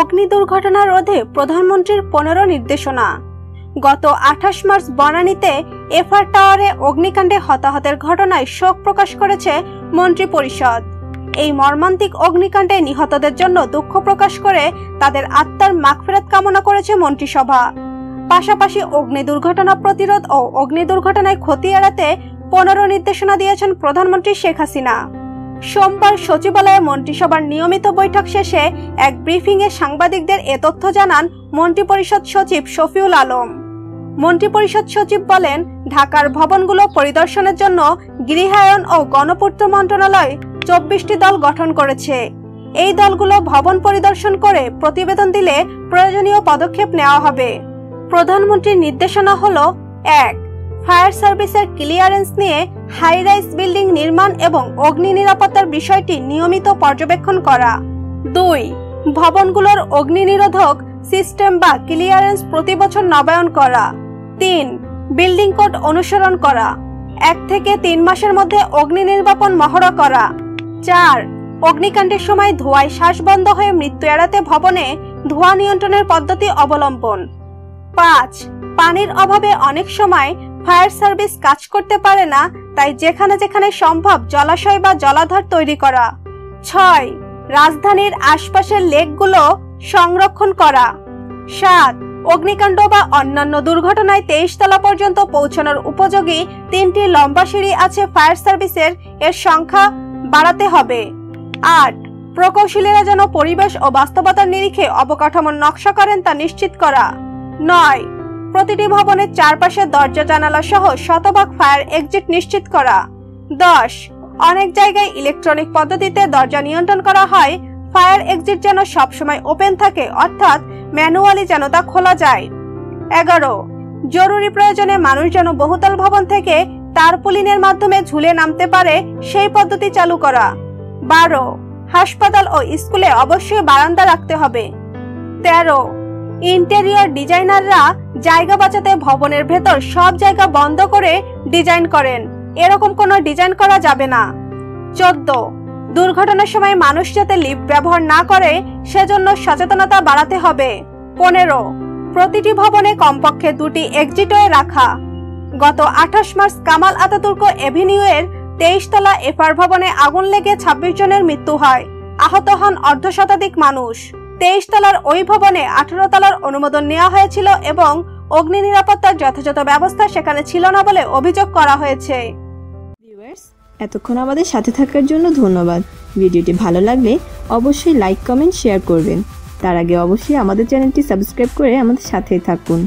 অগ্নি দুর্ঘটনা রোধে প্রধানমন্ত্রীর পনেরো নির্দেশনা। গত আঠাশ মার্চ বনানীতে এফআর টাওয়ারে অগ্নিকাণ্ডে হতাহতের ঘটনায় শোক প্রকাশ করেছে মন্ত্রী পরিষদ এই মর্মান্তিক অগ্নিকাণ্ডে নিহতদের জন্য দুঃখ প্রকাশ করে তাদের আত্মার মাগফেরত কামনা করেছে মন্ত্রিসভা। পাশাপাশি অগ্নি দুর্ঘটনা প্রতিরোধ ও অগ্নি দুর্ঘটনায় ক্ষতি এড়াতে পনেরো নির্দেশনা দিয়েছেন প্রধানমন্ত্রী শেখ হাসিনা। সোমবার সচিবালয়ে মন্ত্রিসভার নিয়মিত বৈঠক শেষে এক ব্রিফিংয়ে সাংবাদিকদের এ তথ্য জানান মন্ত্রিপরিষদ সচিব শফিউল আলম। মন্ত্রিপরিষদ সচিব বলেন, ঢাকার ভবনগুলো পরিদর্শনের জন্য গৃহায়ন ও গণপূর্ত মন্ত্রণালয় চব্বিশটি দল গঠন করেছে। এই দলগুলো ভবন পরিদর্শন করে প্রতিবেদন দিলে প্রয়োজনীয় পদক্ষেপ নেওয়া হবে। প্রধানমন্ত্রীর নির্দেশনা হল, এক, ফায়ার সার্ভিসের ক্লিয়ারেন্স নিয়ে হাই রাইজ বিল্ডিং নির্মাণ এবং অগ্নি নিরাপত্তার বিষয়টি নিয়মিত পর্যবেক্ষণ করা। দুই, ভবনগুলোর অগ্নি নিরোধক সিস্টেম বা ক্লিয়ারেন্স প্রতি বছর নবায়ন করা। তিন, বিল্ডিং কোড অনুসরণ করা। এক থেকে তিন মাসের মধ্যে অগ্নি নির্বাপন মহড়া করা। চার, অগ্নিকাণ্ডের সময় ধোঁয়ায় শ্বাস বন্ধ হয়ে মৃত্যু এড়াতে ভবনে ধোঁয়া নিয়ন্ত্রণের পদ্ধতি অবলম্বন। পাঁচ, পানির অভাবে অনেক সময় ফায়ার সার্ভিস কাজ করতে পারে না তাই যেখানে যেখানে সম্ভব জলাশয় বা জলাধার তৈরি করা। ছয়, রাজধানীর আশপাশের লেকগুলো সংরক্ষণ করা। সাত, অগ্নিকাণ্ড বা অন্যান্য দুর্ঘটনায় তেইশ তলা পর্যন্ত পৌঁছানোর উপযোগী তিনটি লম্বা সিঁড়ি আছে ফায়ার সার্ভিসের, এর সংখ্যা বাড়াতে হবে। আট, প্রকৌশলীরা যেন পরিবেশ ও বাস্তবতার নিরিখে অবকাঠামোর নকশা করেন তা নিশ্চিত করা। নয় প্রতিটি ভবনের চারপাশে দরজা জানালা সহ শতভাগ ফায়ার এক্সিট নিশ্চিত করা। দশ, অনেক জায়গায় ইলেকট্রনিক পদ্ধতিতে দরজা নিয়ন্ত্রণ করা হয়। ফায়ার এক্সিট যেন সবসময় ওপেন থাকে, অর্থাৎ ম্যানুয়ালি যেন তা খোলা যায়। এগারো, জরুরি প্রয়োজনে মানুষ যেন বহুতল ভবন থেকে তারপুলিনের মাধ্যমে ঝুলে নামতে পারে, সেই পদ্ধতি চালু করা। বারো, হাসপাতাল ও স্কুলে অবশ্যই বারান্দা রাখতে হবে। তেরো ইন্টেরিয়র ডিজাইনাররা জায়গা বাঁচাতে ভবনের ভেতর সব জায়গা বন্ধ করে ডিজাইন করেন। এরকম কোনো ডিজাইন করা যাবে না। চোদ্দ। দুর্ঘটনার সময় মানুষ যাতে লিফট ব্যবহার না করে, সেজন্য সচেতনতা বাড়াতে হবে। পনেরো। প্রতিটি ভবনে কমপক্ষে দুটি এক্সিটওয়ে রাখা। গত আঠাশ মার্চ কামাল আতাতুর্ক এভিনিউয়ের তেইশ তলা এফআর ভবনে আগুন লেগে ছাব্বিশ জনের মৃত্যু হয়। আহত হন অর্ধ শতাধিক মানুষ। তেইশ তলার ওই ভবনে আঠারো তলার অনুমোদন নেওয়া হয়েছিল এবং অগ্নি নিরাপত্তার যথাযথ ব্যবস্থা সেখানে ছিল না বলে অভিযোগ করা হয়েছে। এতক্ষণ আমাদের সাথে থাকার জন্য ধন্যবাদ। ভিডিওটি ভালো লাগলে অবশ্যই লাইক কমেন্ট শেয়ার করবেন। তার আগে অবশ্যই আমাদের চ্যানেলটি সাবস্ক্রাইব করে আমাদের সাথেই থাকুন।